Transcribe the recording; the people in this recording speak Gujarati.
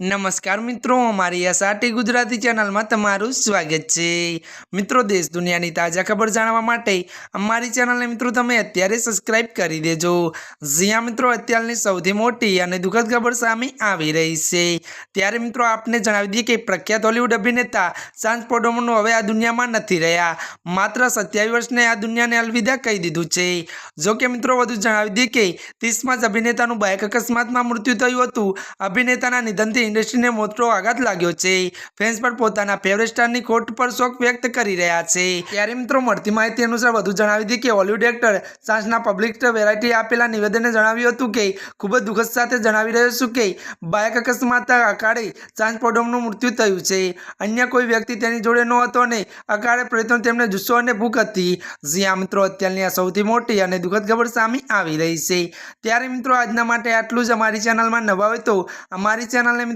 નમસ્કાર મિત્રો, અમારી એસઆરટી ગુજરાતી ચેનલમાં તમારું સ્વાગત છે. મિત્રો, દેશ દુનિયાની તાજા ખબર જાણવા માટે અમારી ચેનલને મિત્રો તમે અત્યારે સબસ્ક્રાઇબ કરી દેજો. જ્યાં મિત્રો અત્યારની સૌથી મોટી અને દુઃખદ ખબર સામે આવી રહી છે. ત્યારે મિત્રો, આપને જણાવી દઈએ કે પ્રખ્યાત હોલિવૂડ અભિનેતા સાંજ પોડોમોનો હવે આ દુનિયામાં નથી રહ્યા. માત્ર સત્યાવીસ વર્ષને આ દુનિયાને અલવિદા કહી દીધું છે. જો કે મિત્રો, વધુ જણાવી દઈએ કે ત્રીસમાં જ અભિનેતાનું બાઇક અકસ્માતમાં મૃત્યુ થયું હતું. અભિનેતાના નિધનથી ઇન્ડસ્ટ્રીને મોટો આઘાત લાગ્યો છે. ફેન્સ પણ પોતાના ફેવરેટ સ્ટારની ખોટ પર શોક વ્યક્ત કરી રહ્યા છે. ત્યારે મિત્રો, મળતી માહિતી અનુસાર વધુ જણાવી હતી કે હોલિવૂડ એક્ટર સાંજના પબ્લિક વેરાયટી આપેલા નિવેદને જણાવ્યું હતું કે, ખૂબ જ દુઃખદ સાથે જણાવી રહ્યો છું કે બાઇક અકસ્માત અકાળે સાંજ પોડોમનું મૃત્યુ થયું છે. અન્ય કોઈ વ્યક્તિ તેની જોડે ન હતો અને અકાળે પ્રયત્નો તેમને જુસ્સો અને ભૂખ હતી. જ્યાં મિત્રો, અત્યારની આ સૌથી મોટી અને દુઃખદ ખબર સામે આવી રહી છે. ત્યારે મિત્રો, આજના માટે આટલું જ. અમારી ચેનલમાં નવા હોય તો અમારી ચેનલને